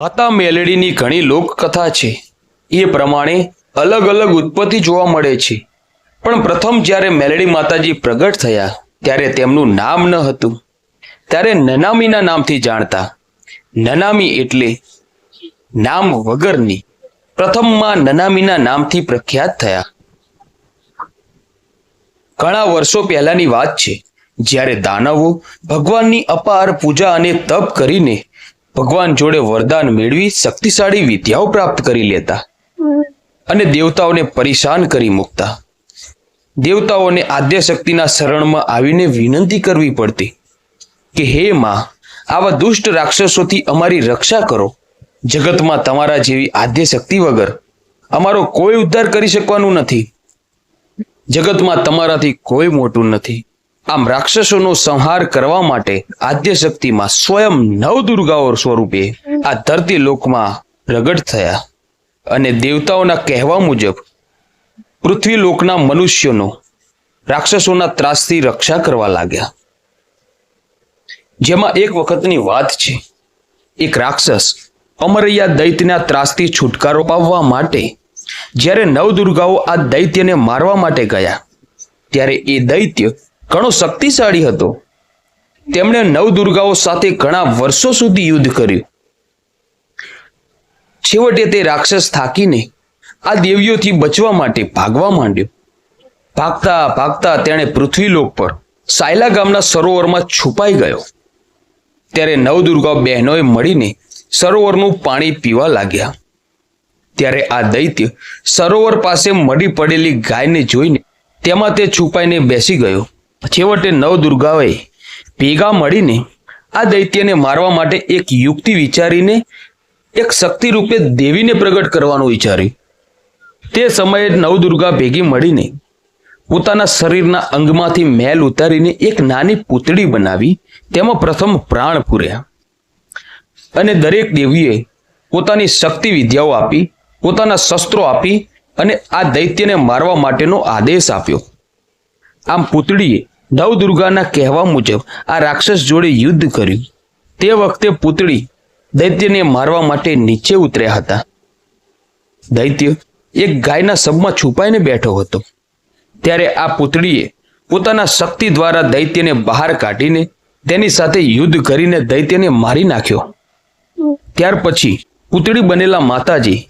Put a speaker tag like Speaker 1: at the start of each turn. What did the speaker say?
Speaker 1: માતા મેલડીની ઘણી લોકકથા છે. એ પ્રમાણે અલગ અલગ ઉત્પત્તિ જોવા મળે છે. પણ પ્રથમ જ્યારે મેલડી માતાજી પ્રગટ થયા, ત્યારે તેમનું નામ ન હતું. ત્યારે નનામીના નામથી જાણતા. નનામી એટલે નામ વગરની. પ્રથમમાં નનામીના નામથી પ્રખ્યાત થયા. ઘણા વર્ષો પહેલાની વાત છે. જ્યારે દાનવો ભગવાનની અપાર પૂજા અને તપ કરીને ભગવાન જોડે વરદાન મેળવી શક્તિશાળી વિદ્યાઓ પ્રાપ્ત કરી લેતા અને દેવતાઓને પરેશાન કરી મૂકતા. દેવતાઓને આદ્ય શક્તિના શરણમાં આવીને વિનંતી કરવી પડતી કે, હે માં, આવા દુષ્ટ રાક્ષસોથી અમારી રક્ષા કરો. જગતમાં તમારા જેવી આદ્ય શક્તિ વગર અમારો કોઈ ઉદ્ધાર કરી શકવાનું નથી. જગતમાં તમારાથી કોઈ મોટું નથી. આમ રાક્ષસોનો સંહાર કરવા માટે આદ્ય શક્તિમાં સ્વયં નવ દુર્ગાઓ સ્વરૂપે આ ધરતી લોકમાં પ્રગટ થયા. અને દેવતાઓના કહેવા મુજબ પૃથ્વી લોકના મનુષ્યોનો રાક્ષસોના ત્રાસથી રક્ષા કરવા લાગ્યા. જેમાં એક વખતની વાત છે, એક રાક્ષસ અમરૈયા દૈત્યના ત્રાસથી છુટકારો પાવવા માટે જ્યારે નવ દુર્ગાઓ આ દૈત્યને મારવા માટે ગયા, ત્યારે એ દૈત્ય ઘણો શક્તિશાળી હતો. તેમણે નવ દુર્ગાઓ સાથે ઘણા વર્ષો સુધી યુદ્ધ કર્યું. છેવટે તે રાક્ષસ થાકીને આ દેવીઓથી બચવા માટે ભાગવા માંડ્યો. ભાગતા ભાગતા તેણે પૃથ્વીલોક પર સાયલા ગામના સરોવરમાં છુપાઈ ગયો. ત્યારે નવદુર્ગા બહેનોએ મળીને સરોવરનું પાણી પીવા લાગ્યા. ત્યારે આ દૈત્ય સરોવર પાસે મળી પડેલી ગાયને જોઈને તેમાં તે છુપાઈને બેસી ગયો. છેવટે નવદુર્ગાઓએ ભેગા મળીને આ દૈત્યને મારવા માટે એક યુક્તિ વિચારીને એક શક્તિ રૂપે દેવીને પ્રગટ કરવાનું વિચાર્યું. તે સમયે નવદુર્ગા ભેગી મળીને પોતાના શરીરના અંગમાંથી મેલ ઉતારીને એક નાની પૂતળી બનાવી, તેમાં પ્રથમ પ્રાણ પૂર્યા. અને દરેક દેવીએ પોતાની શક્તિ વિદ્યાઓ આપી, પોતાના શસ્ત્રો આપી અને આ દૈત્યને મારવા માટેનો આદેશ આપ્યો. આમ પુતળીએ નવદુર્ગાના કહેવા મુજબ આ રાક્ષસ જોડે યુદ્ધ કર્યું. તે વખતે પુતળી દૈત્યને મારવા માટે નીચે ઉતર્યા હતા. દૈત્ય એક ગાયના સબમાં છુપાઈને બેઠો હતો. ત્યારે આ પુતળીએ પોતાના શક્તિ દ્વારા દૈત્યને બહાર કાઢીને તેની સાથે યુદ્ધ કરીને દૈત્યને મારી નાખ્યો. ત્યાર પછી પુતળી બનેલા માતાજી